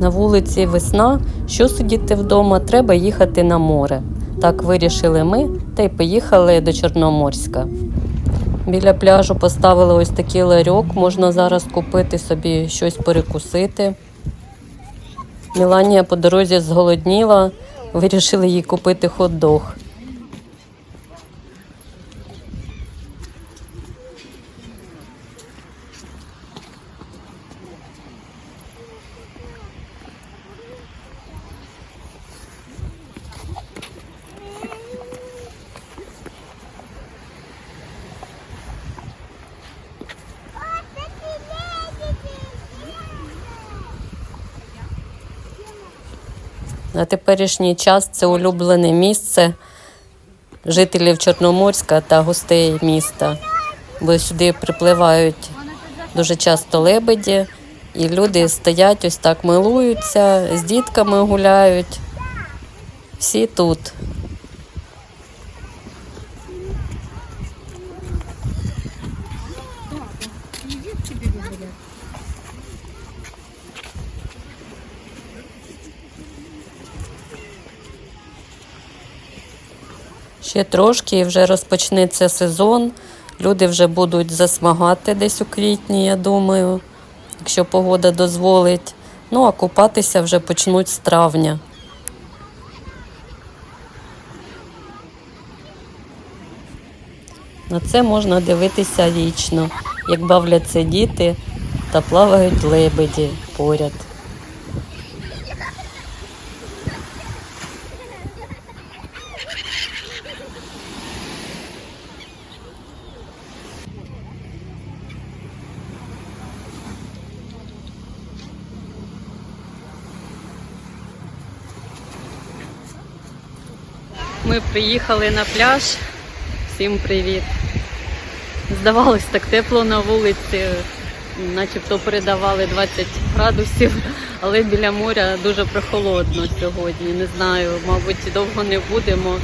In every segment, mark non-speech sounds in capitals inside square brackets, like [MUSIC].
На вулиці весна, що сидіти вдома, треба їхати на море. Так вирішили ми та й поїхали до Чорноморська. Біля пляжу поставили ось такий ларьок, можна зараз купити собі щось перекусити. Міланія по дорозі зголодніла, вирішили їй купити хот-дог. На теперішній час це улюблене місце жителів Чорноморська та гостей міста, бо сюди припливають дуже часто лебеді, і люди стоять ось так милуються, з дітками гуляють. Всі тут. Ще трошки і вже розпочнеться сезон. Люди вже будуть засмагати десь у квітні, я думаю, якщо погода дозволить. Ну а купатися вже почнуть з травня. На це можна дивитися вічно, як бавляться діти та плавають лебеді поряд. Ми приїхали на пляж. Всім привіт. Здавалось, так тепло на вулиці, начебто передавали 20 градусів, але біля моря дуже прохолодно сьогодні. Не знаю, мабуть, довго не будемо.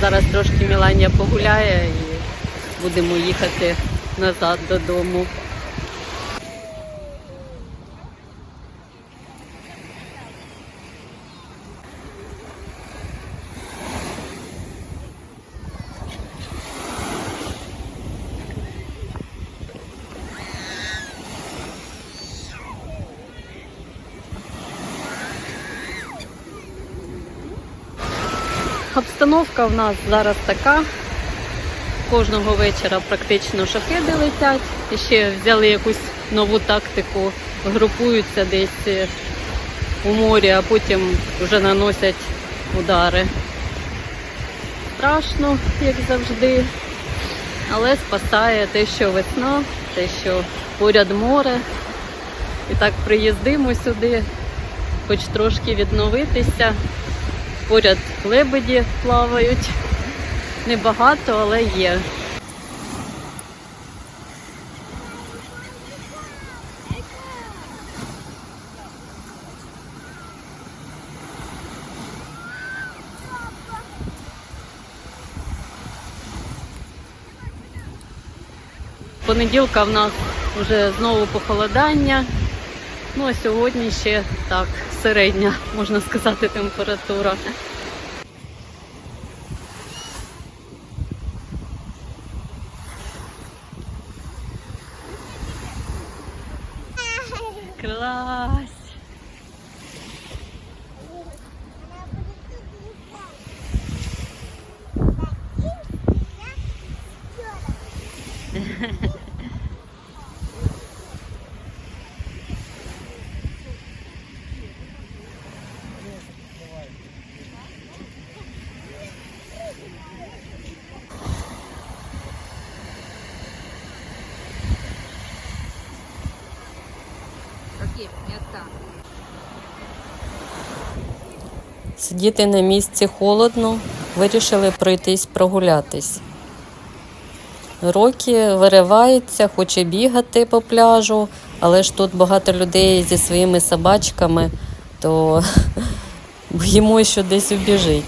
Зараз трошки Міланія погуляє і будемо їхати назад додому. Обстановка в нас зараз така. Кожного вечора практично шахеди летять. Ще взяли якусь нову тактику, групуються десь е, у морі, а потім вже наносять удари. Страшно, як завжди, але спасає те, що весна, те, що поряд море. І так приїздимо сюди, хоч трошки відновитися. Поряд лебеді плавають. Небагато, але є. Понеділка в нас вже знову похолодання. Ну а сьогодні ще так, середня, можна сказати, температура. Клас! Сидіти на місці холодно, вирішили пройтись прогулятись. Рокі виривається, хоче бігати по пляжу, але ж тут багато людей зі своїми собачками, то [LAUGHS] боїмося, що десь убіжить.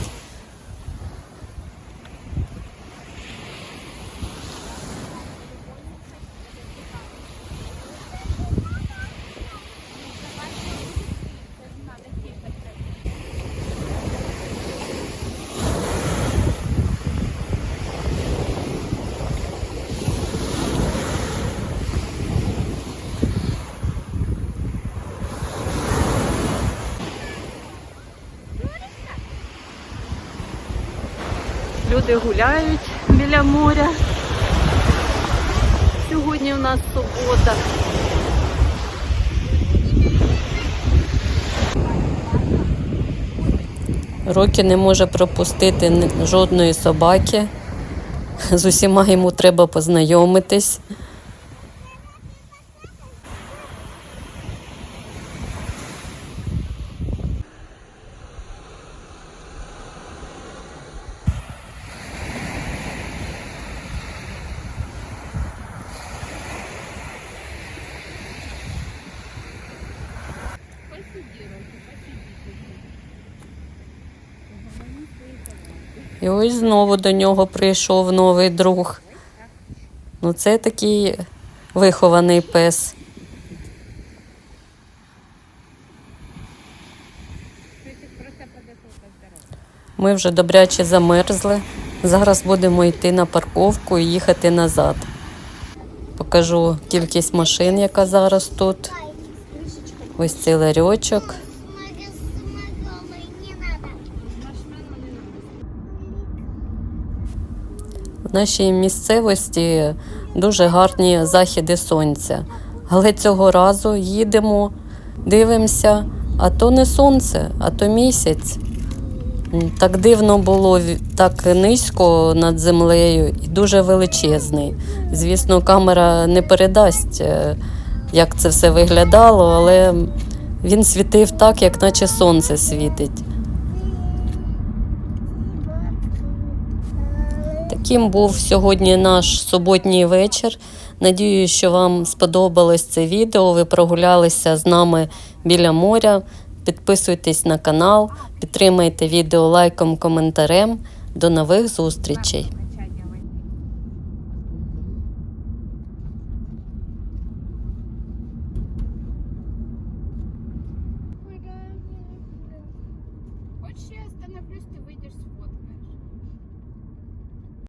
Люди гуляють біля моря. Сьогодні у нас субота. Рокі не може пропустити жодної собаки. З усіма йому треба познайомитись. І ось знову до нього прийшов новий друг. Ну, це такий вихований пес. Ми вже добряче замерзли. Зараз будемо йти на парковку і їхати назад. Покажу кількість машин, яка зараз тут. Ось цей ларьочок. Нашій місцевості дуже гарні західи сонця. Але цього разу їдемо, дивимося, а то не сонце, а то місяць. Так дивно було, так низько над землею і дуже величезний. Звісно, камера не передасть, е, як це все виглядало, але він світив так, як наче сонце світить. Таким був сьогодні наш суботній вечір. Надію, що вам сподобалось це відео. Ви прогулялися з нами біля моря. Підписуйтесь на канал, підтримайте відео лайком, коментарем. До нових зустрічей! Хочешь, я остановлюсь, ты выйдешь сфоткать?